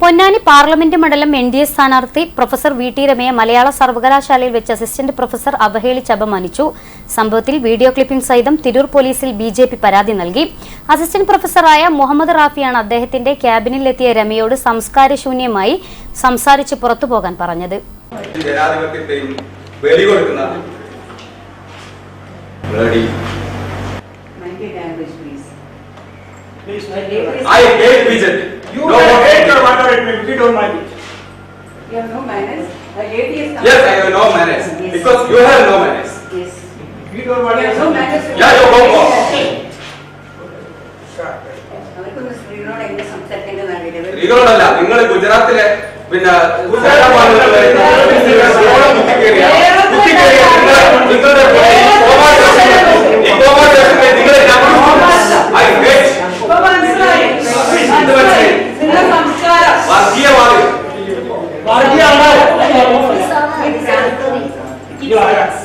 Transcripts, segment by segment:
Ponnani parliament മണ്ഡലം N D A സ്ഥാനാർത്ഥി professor V T രമയെ മലയാള സർവകലാശാലയിൽ വെച്ച് അസിസ്റ്റന്റ് പ്രൊഫസർ അവഹേളിച്ച് അപമാനിച്ചു സംഭവത്തിൽ വീഡിയോ ക്ലിപ്പിംഗ് സഹിതം തിരൂർ പോലീസിൽ ബി ജെ പി പരാതി നൽകി. അസിസ്റ്റന്റ് പ്രൊഫസറായ മുഹമ്മദ് റാഫിയാണ് അദ്ദേഹത്തിന്റെ ക്യാബിനിലെത്തിയ രമയോട് സംസ്കാരശൂന്യമായി സംസാരിച്ച് പുറത്തുപോകാൻ പറഞ്ഞത്. I hate BJP. You No can more. hate or whatever it may be, we don't mind it. You have no manners. A lady has come. Yes, I have no manners Yes. because you have no manners. Yes. We don't want You have no it. manners. Yeah, you go more. അവർക്കൊന്ന് സ്ത്രീകളോട് എങ്ങനെ സംസാരിക്കേണ്ടത് അറിയില്ല സ്ത്രീകളോടല്ല നിങ്ങൾ ഗുജറാത്തിലെ പിന്നെ സേനാപാലകർ വരുന്ന സ്ത്രീകളെ കുത്തിക്കേറിയ കുത്തിക്കേറിയ നിങ്ങൾ- നിങ്ങളുടെ You are, yes.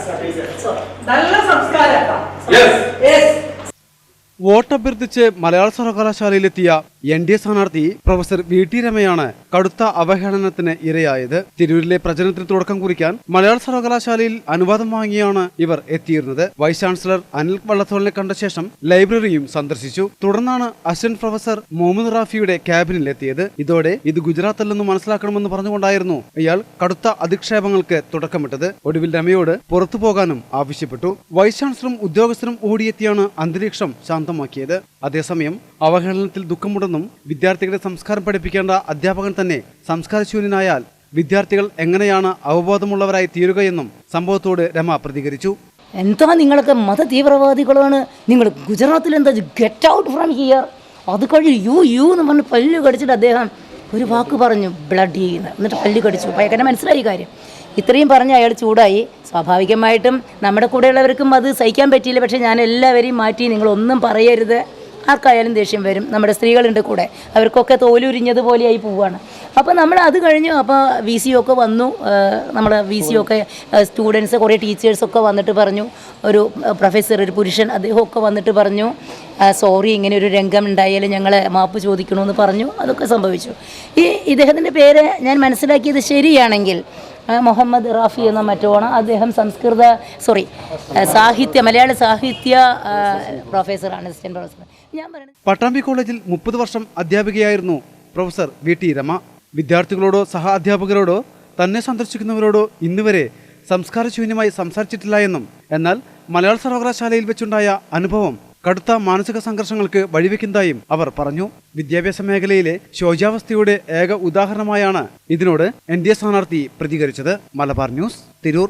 നല്ല വോട്ടഭ്യർത്ഥിച്ച് മലയാള സർവകലാശാലയിലെത്തിയ എൻ ഡി എ സ്ഥാനാർത്ഥി പ്രൊഫസർ വി ടി രമയാണ് കടുത്ത അവഹേളനത്തിന് ഇരയായത്. തിരൂരിലെ പ്രചരണത്തിന് തുടക്കം കുറിക്കാൻ മലയാള സർവകലാശാലയിൽ അനുവാദം വാങ്ങിയാണ് ഇവർ എത്തിയിരുന്നത്. വൈസ് ചാൻസലർ അനിൽ വള്ളത്തോളിനെ കണ്ട ശേഷം ലൈബ്രറിയും സന്ദർശിച്ചു. തുടർന്നാണ് അസിസ്റ്റന്റ് പ്രൊഫസർ മുഹമ്മദ് റാഫിയുടെ ക്യാബിനിൽ എത്തിയത്. ഇതോടെ ഇത് ഗുജറാത്തല്ലെന്ന് മനസ്സിലാക്കണമെന്ന് പറഞ്ഞുകൊണ്ടായിരുന്നു ഇയാൾ കടുത്ത അധിക്ഷേപങ്ങൾക്ക് തുടക്കമിട്ടത്. ഒടുവിൽ രമയോട് പുറത്തു പോകാനും ആവശ്യപ്പെട്ടു. വൈസ് ചാൻസലറും ഉദ്യോഗസ്ഥരും ഓടിയെത്തിയാണ് അന്തരീക്ഷം ശാന്തമാക്കിയത് അതേസമയം അവഹേളനത്തിൽ ദുഃഖമുണ്ടെന്നും വിദ്യാർത്ഥികളെ സംസ്കാരം പഠിപ്പിക്കേണ്ട അധ്യാപകൻ തന്നെ സംസ്കാരശൂന്യനായാൽ വിദ്യാർത്ഥികൾ എങ്ങനെയാണ് അവബോധമുള്ളവരായി തീരുകയെന്നും സംഭവത്തോട് രമ പ്രതികരിച്ചു. എന്താ നിങ്ങളൊക്കെ മത തീവ്രവാദികളാണ് നിങ്ങൾ ഗുജറാത്തിൽ എന്താ ഗെറ്റ് ഔട്ട് ഫ്രം ഹിയർ അത് കഴിഞ്ഞ് യു യു എന്ന് പറഞ്ഞ് പല്ലു കടിച്ചിട്ട് അദ്ദേഹം ഒരു വാക്ക് പറഞ്ഞു ബ്ലഡ് ചെയ്യുന്ന. എന്നിട്ട് പല്ല് കടിച്ചു. പയ്യക്കനെ മനസ്സിലായി കാര്യം. ഇത്രയും പറഞ്ഞ് അയാൾ ചൂടായി. സ്വാഭാവികമായിട്ടും നമ്മുടെ കൂടെയുള്ളവർക്കും അത് സഹിക്കാൻ പറ്റിയില്ല. പക്ഷേ ഞാൻ എല്ലാവരെയും മാറ്റി നിങ്ങളൊന്നും പറയരുത്. ആർക്കായാലും ദേഷ്യം വരും. നമ്മുടെ സ്ത്രീകളുണ്ട് കൂടെ. അവർക്കൊക്കെ തോലുരിഞ്ഞതുപോലെയായി പോവുകയാണ് അപ്പോൾ നമ്മൾ അത് കഴിഞ്ഞു. അപ്പോൾ വി സി ഒക്കെ വന്നു. നമ്മൾ വി സി ഒക്കെ സ്റ്റുഡൻസ് കുറേ ടീച്ചേഴ്സൊക്കെ വന്നിട്ട് പറഞ്ഞു. ഒരു പ്രൊഫസർ ഒരു പുരുഷൻ അദ്ദേഹമൊക്കെ വന്നിട്ട് പറഞ്ഞു. സോറി ഇങ്ങനെ ഒരു രംഗം ഉണ്ടായാലും ഞങ്ങൾ മാപ്പ് ചോദിക്കണമെന്ന് പറഞ്ഞു. അതൊക്കെ സംഭവിച്ചു. ഈ ഇദ്ദേഹത്തിന്റെ പേര് ഞാൻ മനസ്സിലാക്കിയത് ശരിയാണെങ്കിൽ മുഹമ്മദ് റാഫി എന്ന മറ്റോണ് അദ്ദേഹം സംസ്കൃത സോറി സാഹിത്യ മലയാള സാഹിത്യ പ്രൊഫസറാണ് അസിസ്റ്റന്റ് പ്രൊഫസർ ഞാൻ പറയുന്നത് പട്ടാമ്പി കോളേജിൽ മുപ്പത് വർഷം അധ്യാപികയായിരുന്നു പ്രൊഫസർ വി ടി രമ. വിദ്യാർത്ഥികളോടോ സഹ അധ്യാപകരോടോ തന്നെ സന്ദർശിക്കുന്നവരോടോ ഇന്നുവരെ സംസ്കാരശൂന്യമായി സംസാരിച്ചിട്ടില്ല എന്നും എന്നാൽ മലയാള സർവകലാശാലയിൽ വെച്ചുണ്ടായ അനുഭവം കടുത്ത മാനസിക സംഘർഷങ്ങൾക്ക് വഴിവെക്കുന്നതായും അവർ പറഞ്ഞു. വിദ്യാഭ്യാസ മേഖലയിലെ ശോചാവസ്ഥയുടെ ഏക ഉദാഹരണമായാണ് ഇതിനോട് എൻ ഡി എ സ്ഥാനാർത്ഥി പ്രതികരിച്ചത്. മലബാർ ന്യൂസ് തിരൂർ.